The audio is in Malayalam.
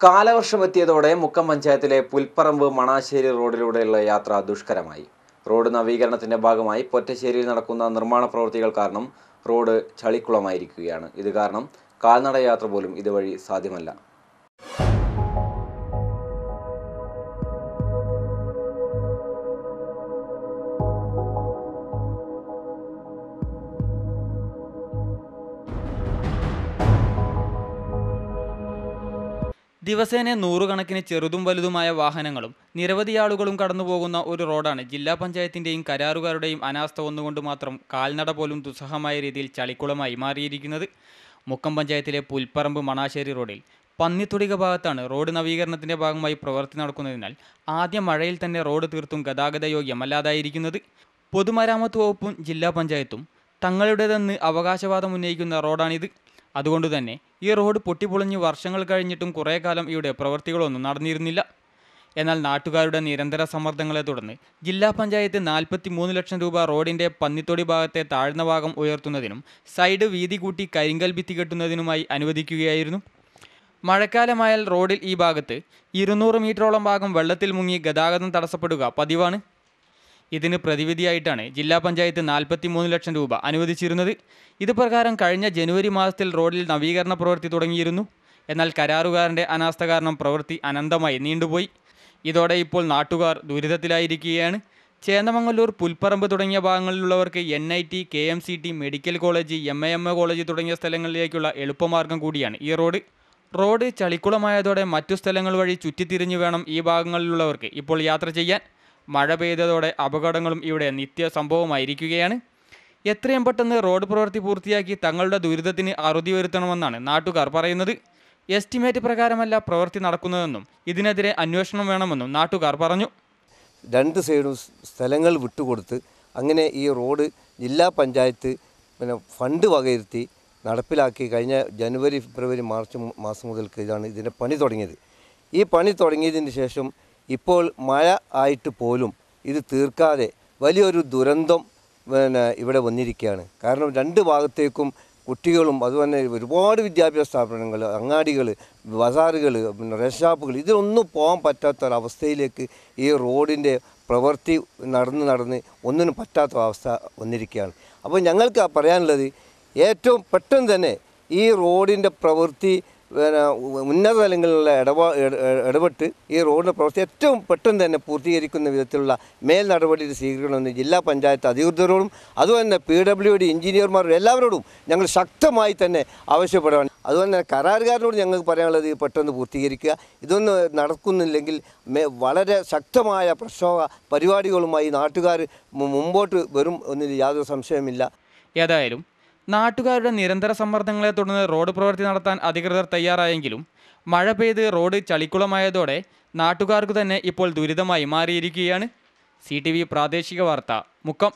കാലവർഷമെത്തിയതോടെ മുക്കം പഞ്ചായത്തിലെ പുൽപ്പറമ്പ് മണാശ്ശേരി റോഡിലൂടെയുള്ള യാത്ര ദുഷ്കരമായി. റോഡ് നവീകരണത്തിന്റെ ഭാഗമായി പൊറ്റശ്ശേരിയിൽ നടക്കുന്ന നിർമ്മാണ പ്രവൃത്തികൾ കാരണം റോഡ് ചളിക്കുളമായിരിക്കുകയാണ്. ഇത് കാരണം കാൽനട യാത്ര പോലും ഇതുവഴി സാധ്യമല്ല. ദിവസേന നൂറുകണക്കിന് ചെറുതും വലുതുമായ വാഹനങ്ങളും നിരവധി ആളുകളും കടന്നുപോകുന്ന ഒരു റോഡാണ് ജില്ലാ പഞ്ചായത്തിന്റെയും കരാറുകാരുടെയും അനാസ്ഥ ഒന്നുകൊണ്ട് മാത്രം കാൽനട പോലും ദുസ്സഹമായ രീതിയിൽ ചളിക്കുളമായി മാറിയിരിക്കുന്നത്. മുക്കം പഞ്ചായത്തിലെ പുൽപ്പറമ്പ് മണാശ്ശേരി റോഡിൽ പന്നിത്തുടിക ഭാഗത്താണ് റോഡ് നവീകരണത്തിന്റെ ഭാഗമായി പ്രവൃത്തി നടക്കുന്നതിനാൽ ആദ്യ മഴയിൽ തന്നെ റോഡ് തീർത്തും ഗതാഗത യോഗ്യമല്ലാതായിരിക്കുന്നത്. പൊതുമരാമത്ത് വകുപ്പും ജില്ലാ പഞ്ചായത്തും തങ്ങളുടേതെന്ന് അവകാശവാദം ഉന്നയിക്കുന്ന റോഡാണിത്. അതുകൊണ്ട് തന്നെ ഈ റോഡ് പൊട്ടിപ്പൊളിഞ്ഞ് വർഷങ്ങൾ കഴിഞ്ഞിട്ടും കുറേ കാലം ഇവിടെ പ്രവൃത്തികളൊന്നും നടന്നിരുന്നില്ല. എന്നാൽ നാട്ടുകാരുടെ നിരന്തര സമ്മർദ്ദങ്ങളെ തുടർന്ന് ജില്ലാ പഞ്ചായത്ത് നാൽപ്പത്തി മൂന്ന് ലക്ഷം രൂപ റോഡിന്റെ പന്നിത്തൊടി ഭാഗത്തെ താഴ്ന്ന ഭാഗം ഉയർത്തുന്നതിനും സൈഡ് വീതി കൂട്ടി കരിങ്കൽ ഭിത്തി കെട്ടുന്നതിനുമായി അനുവദിക്കുകയായിരുന്നു. മഴക്കാലമായാൽ റോഡിൽ ഈ ഭാഗത്ത് ഇരുന്നൂറ് മീറ്ററോളം ഭാഗം വെള്ളത്തിൽ മുങ്ങി ഗതാഗതം തടസ്സപ്പെടുക പതിവാണ്. ഇതിന് പ്രതിവിധിയായിട്ടാണ് ജില്ലാ പഞ്ചായത്ത് നാൽപ്പത്തി മൂന്ന് ലക്ഷം രൂപ അനുവദിച്ചിരുന്നത്. ഇത് പ്രകാരം കഴിഞ്ഞ ജനുവരി മാസത്തിൽ റോഡിൽ നവീകരണ പ്രവൃത്തി തുടങ്ങിയിരുന്നു. എന്നാൽ കരാറുകാരന്റെ അനാസ്ഥ കാരണം പ്രവൃത്തി അനന്തമായി നീണ്ടുപോയി. ഇതോടെ ഇപ്പോൾ നാട്ടുകാർ ദുരിതത്തിലായിരിക്കുകയാണ്. ചേന്ദമംഗല്ലൂർ പുൽപ്പറമ്പ് തുടങ്ങിയ ഭാഗങ്ങളിലുള്ളവർക്ക് N I T K M C T medical college M A M A college തുടങ്ങിയ സ്ഥലങ്ങളിലേക്കുള്ള എളുപ്പമാർഗം കൂടിയാണ് ഈ റോഡ്. റോഡ് ചളിക്കുളമായതോടെ മറ്റു സ്ഥലങ്ങൾ വഴി ചുറ്റിത്തിരിഞ്ഞു വേണം ഈ ഭാഗങ്ങളിലുള്ളവർക്ക് ഇപ്പോൾ യാത്ര ചെയ്യാൻ. മഴ പെയ്തതോടെ അപകടങ്ങളും ഇവിടെ നിത്യ സംഭവമായിരിക്കുകയാണ് എത്രയും പെട്ടെന്ന് റോഡ് പ്രവൃത്തി പൂർത്തിയാക്കി തങ്ങളുടെ ദുരിതത്തിന് അറുതി വരുത്തണമെന്നാണ് നാട്ടുകാർ പറയുന്നത്. എസ്റ്റിമേറ്റ് പ്രകാരമല്ല പ്രവൃത്തി നടക്കുന്നതെന്നും ഇതിനെതിരെ അന്വേഷണം വേണമെന്നും നാട്ടുകാർ പറഞ്ഞു. രണ്ട് സൈഡും സ്ഥലങ്ങൾ വിട്ടുകൊടുത്ത് അങ്ങനെ ഈ റോഡ് ജില്ലാ പഞ്ചായത്ത് പിന്നെ ഫണ്ട് വകയിരുത്തി നടപ്പിലാക്കി കഴിഞ്ഞ ജനുവരി ഫെബ്രുവരി മാർച്ച് മാസം മുതൽക്ക് ഇതാണ് ഇതിന്റെ പണി തുടങ്ങിയത്. ഈ പണി തുടങ്ങിയതിന് ശേഷം ഇപ്പോൾ മഴ ആയിട്ട് പോലും ഇത് തീർക്കാതെ വലിയൊരു ദുരന്തം പിന്നെ ഇവിടെ വന്നിരിക്കുകയാണ്. കാരണം രണ്ട് ഭാഗത്തേക്കും കുട്ടികളും അതുപോലെ ഒരുപാട് വിദ്യാഭ്യാസ സ്ഥാപനങ്ങൾ അങ്ങാടികൾ ബസാറുകൾ പിന്നെ റെഷാപ്പുകൾ ഷാപ്പുകൾ ഇതിലൊന്നും പോകാൻ പറ്റാത്ത ഒരവസ്ഥയിലേക്ക് ഈ റോഡിന്റെ പ്രവൃത്തി നടന്ന് നടന്ന് ഒന്നിനും പറ്റാത്ത അവസ്ഥ വന്നിരിക്കുകയാണ്. അപ്പോൾ ഞങ്ങൾക്ക് പറയാനുള്ളത് ഏറ്റവും പെട്ടെന്ന് തന്നെ ഈ റോഡിന്റെ പ്രവൃത്തി പിന്നെ ഉന്നത തലങ്ങളിലുള്ള ഇടപാ ഇടപെട്ട് ഈ റോഡിന്റെ പ്രവൃത്തി ഏറ്റവും പെട്ടെന്ന് തന്നെ പൂർത്തീകരിക്കുന്ന വിധത്തിലുള്ള മേൽ നടപടി സ്വീകരിക്കണമെന്ന് ജില്ലാ പഞ്ചായത്ത് അധികൃതരോടും അതുപോലെ തന്നെ പി ഡബ്ല്യു ഡി എഞ്ചിനീയർമാരോടും എല്ലാവരോടും ഞങ്ങൾ ശക്തമായി തന്നെ ആവശ്യപ്പെടുകയാണ് അതുപോലെ തന്നെ കരാറുകാരനോട് ഞങ്ങൾക്ക് പറയാനുള്ളത് പെട്ടെന്ന് പൂർത്തീകരിക്കുക. ഇതൊന്നും നടക്കുന്നില്ലെങ്കിൽ വളരെ ശക്തമായ പ്രക്ഷോഭ പരിപാടികളുമായി നാട്ടുകാർ മുമ്പോട്ട് വരും എന്നതിൽ യാതൊരു സംശയമില്ല ഏതായാലും നാട്ടുകാരുടെ നിരന്തര സമ്മർദ്ദങ്ങളെ തുടർന്ന് റോഡ് പ്രവൃത്തി നടത്താൻ അധികൃതർ തയ്യാറായെങ്കിലും മഴ പെയ്ത് റോഡ് ചളിക്കുളമായതോടെ നാട്ടുകാർക്ക് തന്നെ ഇപ്പോൾ ദുരിതമായി മാറിയിരിക്കുകയാണ്. സി പ്രാദേശിക വാർത്ത മുക്കം.